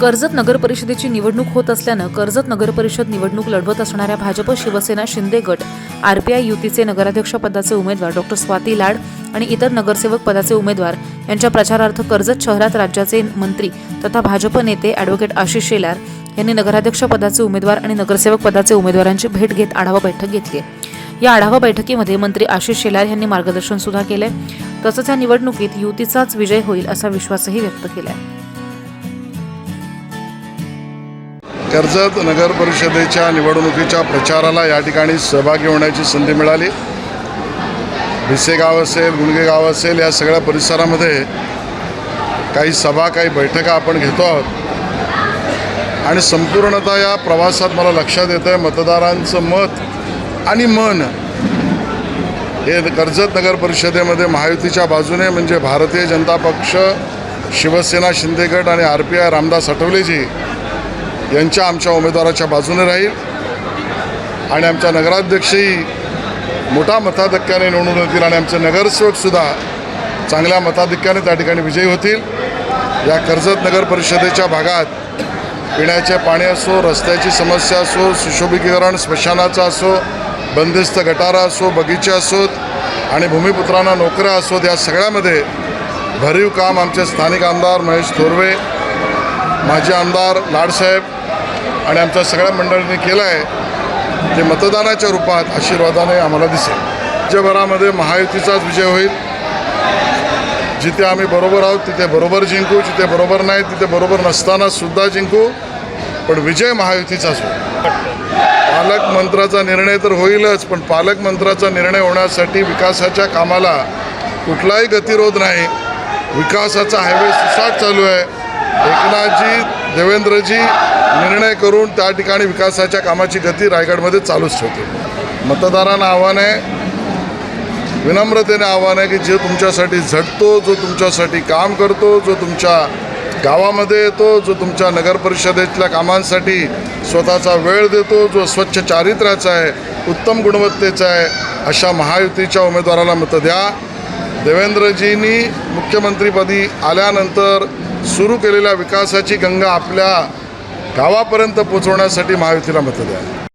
कर्जत नगर परिषदेची निवडणूक होत असल्यानं कर्जत नगर परिषद निवडणूक लढवत असणाऱ्या भाजप शिवसेना शिंदे गट आरपीआय युतीचे नगराध्यक्षपदाचे उमेदवार डॉक्टर स्वाती लाड आणि इतर नगरसेवक पदाचे उमेदवार यांच्या प्रचारार्थ कर्जत शहरात राज्याचे मंत्री तथा भाजप नेते ॲडव्होकेट आशिष शेलार यांनी नगराध्यक्ष पदाचे उमेदवार आणि नगरसेवक पदाचे उमेदवारांची भेट घेत आढावा बैठक घेतली. या आढावा बैठकीमध्ये मंत्री आशिष शेलार यांनी मार्गदर्शन सुद्धा केलंय. तसंच या निवडणुकीत युतीचाच विजय होईल असा विश्वासही व्यक्त केला कर्जत नगर परिषदेच्या निवडणुकीच्या प्रचाराला या ठिकाणी सहभागी होण्याची संधी मिळाली. भिसेगाव असेल गुणगेगाव असेल या सगळ्या परिसरामध्ये काही सभा काही बैठका आपण घेतो आहोत. आणि संपूर्णतः या प्रवासात मला लक्षात येतं आहे मतदारांचं मत आणि मन हे कर्जत नगर परिषदेमध्ये महायुतीच्या बाजूने म्हणजे भारतीय जनता पक्ष शिवसेना शिंदेगड आणि आर पी आय रामदास आठवलेजी यांच्या आमच्या उमेदवाराच्या बाजूने राहील. आणि आमच्या नगराध्यक्षही मोठा मताधिक्याने निवडून येतील आणि आमचे नगरसेवकसुद्धा चांगल्या मताधिक्याने त्या ठिकाणी विजयी होतील. या कर्जत नगर परिषदेच्या भागात पिण्याचे पाणी असो रस्त्याची समस्या असो सुशोभीकरण स्मशानाचं असो बंदिस्त गटारा असो बगीचे असोत आणि भूमिपुत्रांना नोकऱ्या असोत या सगळ्यामध्ये भरीव काम आमचे स्थानिक आमदार महेश थोरवे माजी आमदार लाडसाहेब आणि आमच्या सगळ्या मंडळींनी केलं आहे ते मतदानाच्या रूपात आशीर्वादाने आम्हाला दिसेल. राज्यभरामध्ये महायुतीचाच विजय होईल. जिथे आम्ही बरोबर आहोत तिथे बरोबर जिंकू. जिथे बरोबर नाही तिथे बरोबर नसताना सुद्धा जिंकू. पण विजय महायुतीचाच होईल. पालकमंत्र्याचा निर्णय तर होईलच पण पालकमंत्र्याचा निर्णय होण्यासाठी विकासाच्या कामाला कुठलाही गतिरोध नाही. विकासाचा हायवे सुसाट चालू आहे. एकनाथजी देवेंद्रजी निर्णय करून त्या ठिकाणी विकासाच्या कामाची गती रायगडमध्ये चालूच ठेवते. मतदारांना आव्हान आहे विनम्रतेने आव्हान आहे की जे तुमच्यासाठी झटतो जो तुमच्यासाठी काम करतो जो तुमच्या गावामध्ये येतो जो तुमच्या नगर परिषदेतल्या कामांसाठी स्वतःचा वेळ देतो जो स्वच्छ चारित्र्याचा आहे उत्तम गुणवत्तेचा आहे अशा महायुतीच्या उमेदवाराला मतं द्या. देवेंद्रजींनी मुख्यमंत्रीपदी आल्यानंतर सुरू केलेल्या विकासाची गंगा आपल्या गावापर्यंत पोचवण्यासाठी महायुतीला मतं द्या.